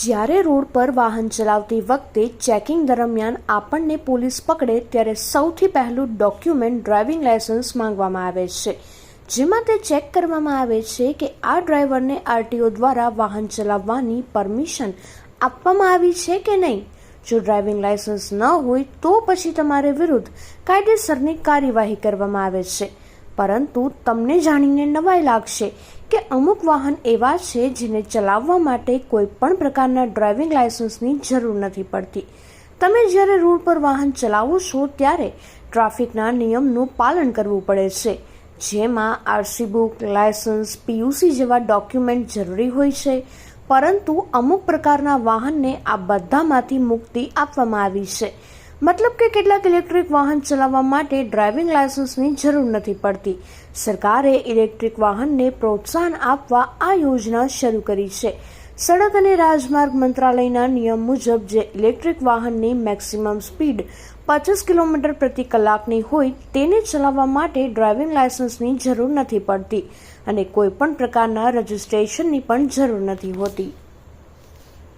જ્યારે રોડ પર વાહન ચલાવતી વખતે ચેકિંગ દરમિયાન આપણને પોલીસ પકડે ત્યારે સૌથી પહેલું ડોક્યુમેન્ટ ડ્રાઇવિંગ લાયસન્સ માંગવામાં આવે છે. જેમાં તે ચેક કરવામાં આવે છે કે આ ડ્રાઈવરને આરટીઓ દ્વારા વાહન ચલાવવાની પરમિશન આપવામાં આવી છે કે નહીં. જો ડ્રાઇવિંગ લાયસન્સ ન હોય તો પછી તમારે વિરુદ્ધ કાયદેસરની કાર્યવાહી કરવામાં આવે છે. પરંતુ તમને જાણીને નવાઈ લાગશે કે અમુક વાહન એવા છે જેને ચલાવવા માટે કોઈ પણ પ્રકારના ડ્રાઇવિંગ લાયસન્સની જરૂર નથી પડતી. તમે જ્યારે રોડ પર વાહન ચલાવો છો ત્યારે ટ્રાફિકના નિયમનું પાલન કરવું પડે છે. જેમાં આરસી બુક લાયસન્સ પીયુસી જેવા ડોક્યુમેન્ટ જરૂરી હોય છે. પરંતુ અમુક પ્રકારના વાહનને આ બધામાંથી મુક્તિ આપવામાં આવી છે. મતલબ કે કેટલાક ઇલેક્ટ્રિક વાહન ચલાવવા માટે ડ્રાઇવિંગ લાયસન્સની જરૂર નથી પડતી. સરકારે ઇલેક્ટ્રિક વાહનને પ્રોત્સાહન આપવા આ યોજના શરૂ કરી છે. સડક અને રાજમાર્ગ મંત્રાલયના નિયમ મુજબ જે ઇલેક્ટ્રિક વાહનની મેક્સિમમ સ્પીડ પચાસ કિલોમીટર પ્રતિ કલાકની હોય તેને ચલાવવા માટે ડ્રાઇવિંગ લાયસન્સની જરૂર નથી પડતી અને કોઈપણ પ્રકારના રજિસ્ટ્રેશનની પણ જરૂર નથી હોતી.